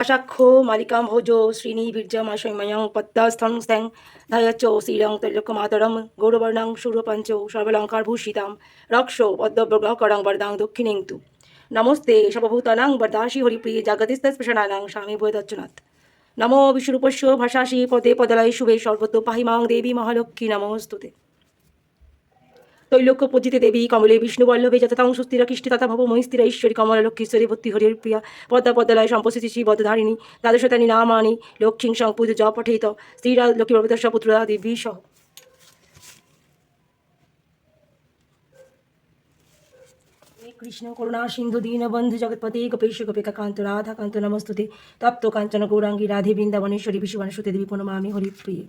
সাক্ষ্য মালিকাম ভোজ শ্রীনি বীর্যমাশয়ময়ং পদ্মস্থং স্থং ধায়চ শ্রীরং তৈলক্যমাতরম গৌরবর্ণং সুরপঞ্চ সর্বলঙ্কারভূষিতাম রক্ষ পদ্মব্রগকরং বরদাং দক্ষিণেন্তু নমস্তে সর্বভূতানাং বরদাসি হরিপ্রিয়ে জাগতিস্তস্পৃশনানাং স্বামী বৈদচ্চনাথ নমো বিশ্বরূপস্য ভাষাসি পদে পদলয় শুভে সর্বতো পাহিমাং দেবী মহালক্ষ্মী নমস্তুতে তৈলক্য পূজিতে দেবী কমলে বিষ্ণু বল্লভে যথাং সুস্থিরা কৃষ্টি তথা ভব মহিস্থিরা ঈশ্বরী কমলা লক্ষ্মীশ্বরী ভক্তি হরির প্রিয়া। পদ্মা পদ্মালয় সম্পস্থিতি শ্রী বদ্ধধারিণী দ্বাদশতানি নামানি, লক্ষ্মী সং পূজ জ পঠিত। শ্রীরা লক্ষ্মী প্রভৃতস্য পুত্রা দেবী সহ। কৃষ্ণ করুণা, সিন্ধু দীনবন্ধু জগৎপতি, গোপেশ গোপিকা কান্ত রাধা কান্ত নমস্তুতে। তপ্ত কাঞ্চন গৌরাঙ্গী, রাধে বৃন্দাবনেশ্বরী বিশ্ববানুসুতে দেবী, প্রণমামি হরিপ্রিয়ে।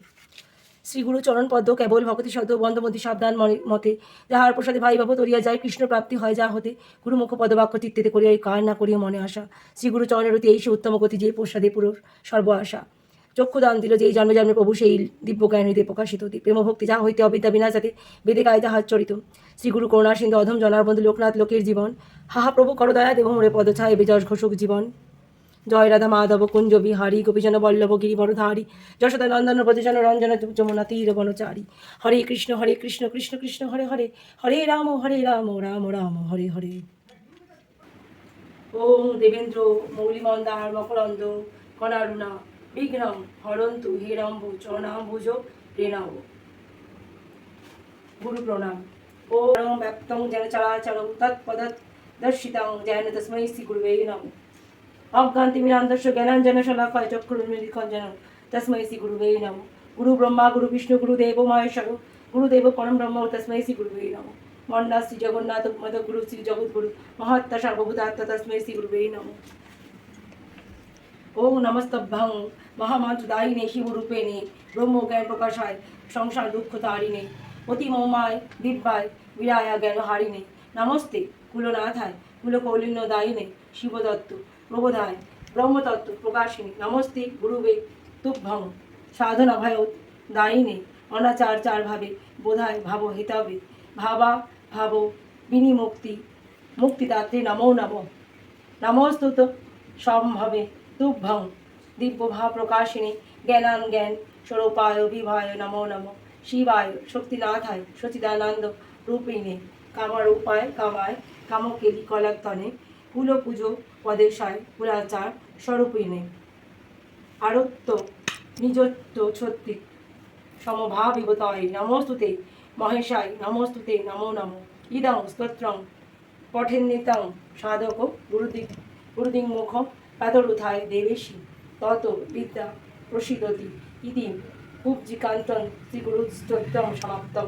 শ্রীগুরু চরণ পদ্ম, কেবল ভগতি শব্দ বন্ধমতি সাবধান মতে। যাহার প্রসাদে ভাই বাবু তরিয়া যায়, কৃষ্ণ প্রাপ্তি হয় যা হতে। গুরুমুখ পদবাক্য চিত্তেতে করিয়া কার না করিয়া মনে আসা। শ্রীগুরু চরণের অতি এই সে উত্তম গতি যে প্রসাদে পুরো সর্ব আশা। চক্ষুদান দিল যে এই জন্মে জন্মে প্রভু, সেই দিব্য জ্ঞান হইতে প্রকাশিত অতি প্রেম ভক্তি যা হইতে অবিদ্যা বিনা যাতে, বেদে গায়ে তাহার চরিত। শ্রীগুরু করুণা সিন্ধু, অধম জনার্বন্ধু লোকনাথ, লোকের জীবন। হাহা প্রভু করদয়া দেব মোরে পদছায় বিজয়, ঘোষক জীবন। জয় রাধা মাধব, কুঞ্জ বিহারী গোপীজন বল্লভ, গিরিবরধারী, যশোদা নন্দন ব্রজজন রঞ্জন, যমুনা তীর, বনচারী। হরে কৃষ্ণ হরে কৃষ্ণ কৃষ্ণ কৃষ্ণ, হরে হরে। হরে রাম হরে রাম রাম রাম, হরে হরে। ওম দেবেন্দ্র, মৌলিমন্দার, মকরন্দ কণারুণা বিঘ্নম, হরন্তু হেরম্বু চরণাম্বুজ, প্রেণাও। গুরু প্রণাম। ওম ব্যক্তং যেন চরাচরং তৎপদৎ দর্শিতাং যেন তস্मै শ্রী গুরুবে নমঃ। অজ্ঞান্তিমিরান্দস্য জ্ঞানাঞ্জনশলাফায় চক্ষুর্মিলিখঞ্জন তস্মৈ শ্রী গুরু গুরুবে নম গুরু ব্রহ্মা গুরু বিষ্ণু গুরুদেব মহেশ্বর গুরুদেব পরম ব্রহ্ম তস্মৈ শ্রী গুরুবে নম মন্ডা শ্রী জগন্নাথ মদ গুরু শ্রী জগদ্গুরু মহাত্মা সর্বভূতাত্মা তস্মৈ শ্রী গুরুবে নম ওম নমস্তভ্যং মহামন্ত্রদায়িনে শিবরূপেণে ব্রহ্ম জ্ঞান প্রকাশায় সংসার দুঃখ তারিণে অতি মৌমায় দিব্যায় বিরায়া জ্ঞান হারিণে নমস্তে কুলনাথায় কুলকৌলিন্য দায়িনে শিবদত্ত প্রবোধায় ব্রহ্মতত্ত্ব প্রকাশিনী। নমস্তে, গুরুবে, তুভ্যং। সাধনা ভয় দায়িনে। অনাচার চার ভাবে বোধায় ভাব হিতাবে। ভাবা, ভাব, বিনিমুক্তি, মুক্তিদাত্রী নমো নমঃ। নমস্তুত সম্ভবে তুভ্যং। দিব্যভাব প্রকাশিনী জ্ঞানান জ্ঞান স্বরূপায় বিভায় নমো নম। শিবায় শক্তিনাথায় সচিদানন্দ রূপিণে। কামারূপায় কামায়, কামকেলি কলাক্তনে কুল পুজো পদেশায় কুলাচার স্বরূপিণে আরত্য নিজত্ব ছত্রিক সমভাবিগতয় নমস্তুতে, মহেশায়, নমস্তুতে, নমো নম, ইদং স্তোত্রং, পঠেন্নিতং, সাধক গুরুদিং মুখ পাদরুথায় দেবেশী, তত বিদ্যা প্রসিদতি ইতি কুব্জিকান্তং শ্রীগুরুস্তোত্রম সমাপ্তম।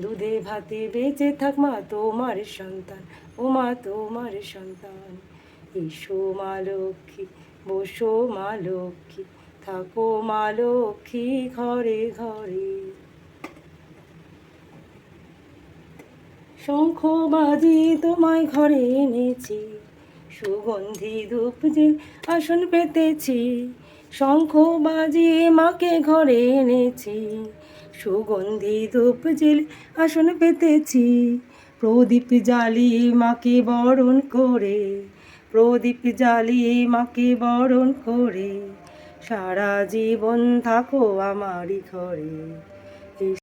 দুধে ভাতে বেঁচে থাক মা তোমার সন্তান। ও মা তোমার সন্তান। এসো মা লক্ষ্মী, বসো মা লক্ষ্মী, থাকো মা লক্ষ্মী ঘরে ঘরে। শঙ্খ বাজি তোমায় ঘরে এনেছি, সুগন্ধি ধূপ আসন পেতেছি। শঙ্খ বাজিয়ে মাকে ঘরে এনেছি। সুগন্ধি ধূপ জিল আসন পেতেছি। প্রদীপ জ্বালি মাকে বরণ করে। প্রদীপ জ্বালি মাকে বরণ করে। সারা জীবন থাকো আমারই ঘরে।